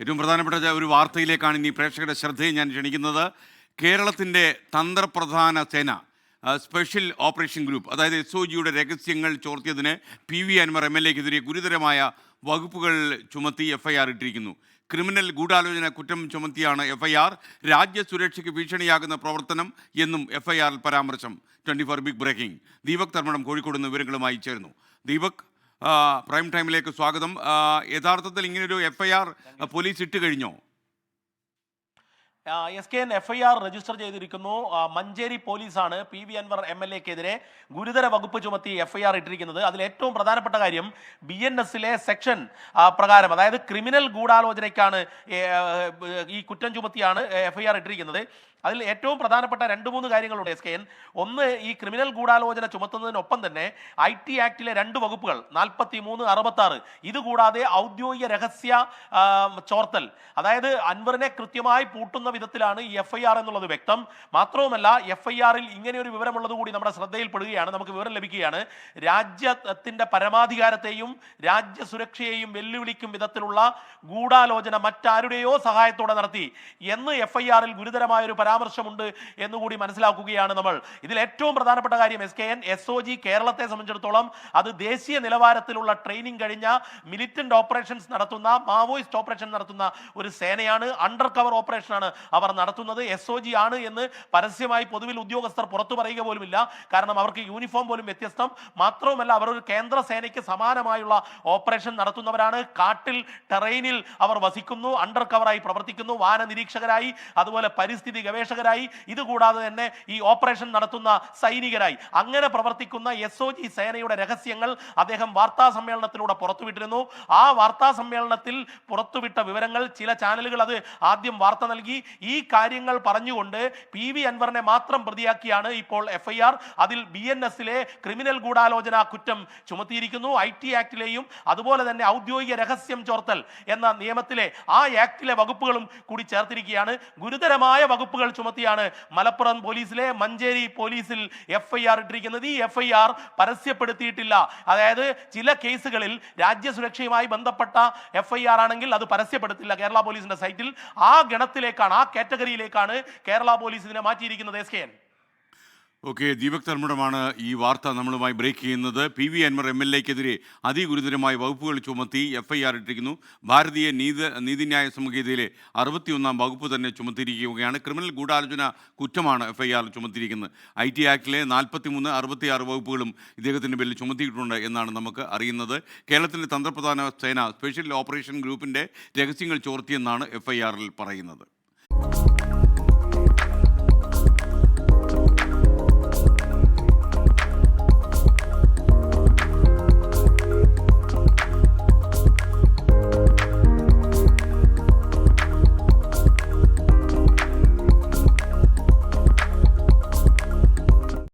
ഏറ്റവും പ്രധാനപ്പെട്ട ഒരു വാർത്തയിലേക്കാണ് ഇനി പ്രേക്ഷകരുടെ ശ്രദ്ധയെ ഞാൻ ക്ഷണിക്കുന്നത്. കേരളത്തിന്റെ തന്ത്രപ്രധാന സേന സ്പെഷ്യൽ ഓപ്പറേഷൻ ഗ്രൂപ്പ് അതായത് എസ് ഒ ജിയുടെ രഹസ്യങ്ങൾ ചോർത്തിയതിന് P V Anvar M L എക്കെതിരെ ഗുരുതരമായ വകുപ്പുകൾ ചുമത്തി എഫ് ഐ ആർ ഇട്ടിരിക്കുന്നു. ക്രിമിനൽ ഗൂഢാലോചന കുറ്റം ചുമത്തിയാണ് എഫ് ഐ ആർ രാജ്യസുരക്ഷയ്ക്ക് ഭീഷണിയാകുന്ന പ്രവർത്തനം എന്നും എഫ് ഐ ആറിൽ പരാമർശം. Twenty four big breaking. Deepak തർമ്മണം Kozhikode നിന്ന് വിവരങ്ങളുമായി ചേർന്നു ദീപക് പ്രൈം ടൈമിലേക്ക് സ്വാഗതം. യഥാർത്ഥത്തിൽ ഇങ്ങനൊരു എഫ് ഐ ആർ പോലീസ് ഇട്ട് കഴിഞ്ഞോ? S K N F I R register ചെയ്തിരിക്കുന്നു. മഞ്ചേരി പോലീസാണ് P V Anwar M L എക്കെതിരെ ഗുരുതര വകുപ്പ് ചുമത്തി എഫ് ഐ ആർ ഇട്ടിരിക്കുന്നത്. അതിൽ ഏറ്റവും പ്രധാനപ്പെട്ട കാര്യം ബി എൻ എസിലെ സെക്ഷൻ പ്രകാരം അതായത് ക്രിമിനൽ ഗൂഢാലോചനയ്ക്കാണ് ഈ കുറ്റം ചുമത്തിയാണ് എഫ് ഐ ആർ ഇട്ടിരിക്കുന്നത്. അതിൽ ഏറ്റവും പ്രധാനപ്പെട്ട രണ്ട് മൂന്ന് കാര്യങ്ങളുണ്ട് എസ് കെ എൻ. ഒന്ന് ഈ ക്രിമിനൽ ഗൂഢാലോചന ചുമത്തുന്നതിനൊപ്പം തന്നെ ഐ ടി ആക്ടിലെ രണ്ട് വകുപ്പുകൾ നാൽപ്പത്തി മൂന്ന് അറുപത്തി ആറ് ഇതുകൂടാതെ ഔദ്യോഗിക രഹസ്യ ചോർത്തൽ അതായത് അൻവറിനെ കൃത്യമായി പൂട്ടുന്ന വിധത്തിലാണ് ഈ എഫ് ഐ ആർ എന്നുള്ളത് വ്യക്തം. മാത്രവുമല്ല എഫ് ഐ ആറിൽ ഇങ്ങനെ ഒരു വിവരമുള്ളത് കൂടി നമ്മുടെ ശ്രദ്ധയിൽപ്പെടുകയാണ്. നമുക്ക് വിവരം ലഭിക്കുകയാണ്. രാജ്യത്തിന്റെ പരമാധികാരത്തെയും രാജ്യ സുരക്ഷയെയും വെല്ലുവിളിക്കും വിധത്തിലുള്ള ഗൂഢാലോചന മറ്റാരുടെയോ സഹായത്തോടെ നടത്തി. എന്ന് എഫ് ഐ ആറിൽ ഗുരുതരമായ ഒരു പരാമർശമുണ്ട് എന്നുകൂടി മനസ്സിലാക്കുകയാണ് നമ്മൾ. ഇതിൽ ഏറ്റവും പ്രധാനപ്പെട്ട കാര്യം S K N S O G കേരളത്തെ സംബന്ധിച്ചിടത്തോളം അത് ദേശീയ നിലവാരത്തിലുള്ള ട്രെയിനിങ് കഴിഞ്ഞ മിലിറ്റന്റ് ഓപ്പറേഷൻസ് നടത്തുന്ന മാവോയിസ്റ്റ് ഓപ്പറേഷൻ നടത്തുന്ന ഒരു സേനയാണ്. അണ്ടർ കവർ ഓപ്പറേഷനാണ് അവർ നടത്തുന്നത് എസ് ഒ ജി ആണ് എന്ന് പരസ്യമായി പൊതുവിൽ ഉദ്യോഗസ്ഥർ പുറത്തു പറയുക പോലുമില്ല. കാരണം അവർക്ക് യൂണിഫോം പോലും വ്യത്യസ്തം. മാത്രവുമല്ല അവർ ഒരു കേന്ദ്ര സേനയ്ക്ക് സമാനമായുള്ള ഓപ്പറേഷൻ നടത്തുന്നവരാണ്. കാട്ടിൽ ടെറൈനിൽ അവർ വസിക്കുന്നു അണ്ടർ കവറായി പ്രവർത്തിക്കുന്നു വാന നിരീക്ഷകരായി അതുപോലെ പരിസ്ഥിതി ഗവേഷകരായി. ഇതുകൂടാതെ തന്നെ ഈ ഓപ്പറേഷൻ നടത്തുന്ന സൈനികരായി. അങ്ങനെ പ്രവർത്തിക്കുന്ന എസ് ഒ ജി സേനയുടെ രഹസ്യങ്ങൾ അദ്ദേഹം വാർത്താ സമ്മേളനത്തിലൂടെ പുറത്തുവിട്ടിരുന്നു. ആ വാർത്താ സമ്മേളനത്തിൽ പുറത്തുവിട്ട വിവരങ്ങൾ ചില ചാനലുകൾ അത് ആദ്യം വാർത്ത നൽകി. ഈ കാര്യങ്ങൾ പറഞ്ഞുകൊണ്ട് പി വി അൻവറിനെ മാത്രം പ്രതിയാക്കിയാണ് ഇപ്പോൾ എഫ് ഐ ആർ അതിൽ ബി എൻ എസിലെ ക്രിമിനൽ ഗൂഢാലോചന കുറ്റം ചുമത്തിയിരിക്കുന്നു. ഐ ടി ആക്ടിലെയും അതുപോലെ തന്നെ ഔദ്യോഗിക രഹസ്യം ചോർത്തൽ എന്ന നിയമത്തിലെ ആ ആക്ടിലെ വകുപ്പുകളും കൂടി ചേർത്തിരിക്കുകയാണ്. ഗുരുതരമായ വകുപ്പുകൾ ചുമത്തിയാണ് മലപ്പുറം പോലീസിലെ മഞ്ചേരി പോലീസിൽ എഫ് ഐ ആർ ഇട്ടിരിക്കുന്നത്. ഈ എഫ് ഐ ആർ പരസ്യപ്പെടുത്തിയിട്ടില്ല. അതായത് ചില കേസുകളിൽ രാജ്യസുരക്ഷയുമായി ബന്ധപ്പെട്ട എഫ് ഐ ആർ ആണെങ്കിൽ അത് പരസ്യപ്പെടുത്തില്ല കേരള പോലീസിന്റെ സൈറ്റിൽ. ആ ഗണത്തിലേക്കാണ് ആ കാറ്റഗറിയിലേക്കാണ് കേരള പോലീസ് ഇതിനെ മാറ്റിയിരിക്കുന്നത് S K N. Okay Deepak ധർമ്മടമാണ് ഈ വാർത്ത നമ്മളുമായി ബ്രേക്ക് ചെയ്യുന്നത്. P V Anwar M L എക്കെതിരെ അതിഗുരുതരമായ വകുപ്പുകൾ ചുമത്തി എഫ് ഐ ആർ ഇട്ടിരിക്കുന്നു. ഭാരതീയ നീതി നീതിന്യായ സംഹിതയിലെ അറുപത്തിയൊന്നാം വകുപ്പ് തന്നെ ചുമത്തിയിരിക്കുകയാണ്. ക്രിമിനൽ ഗൂഢാലോചന കുറ്റമാണ് എഫ് ഐ ആർ ചുമത്തിയിരിക്കുന്നത്. ഐ ടി ആക്ടിലെ നാൽപ്പത്തി മൂന്ന് അറുപത്തിയാറ് വകുപ്പുകളും ഇദ്ദേഹത്തിന്റെ പേരിൽ ചുമത്തിയിട്ടുണ്ട് എന്നാണ് നമുക്ക് അറിയുന്നത്. കേരളത്തിന്റെ തന്ത്രപ്രധാന സേന സ്പെഷ്യൽ ഓപ്പറേഷൻ ഗ്രൂപ്പിന്റെ രഹസ്യങ്ങൾ ചോർത്തിയെന്നാണ് എഫ് ഐ ആറിൽ പറയുന്നത്. you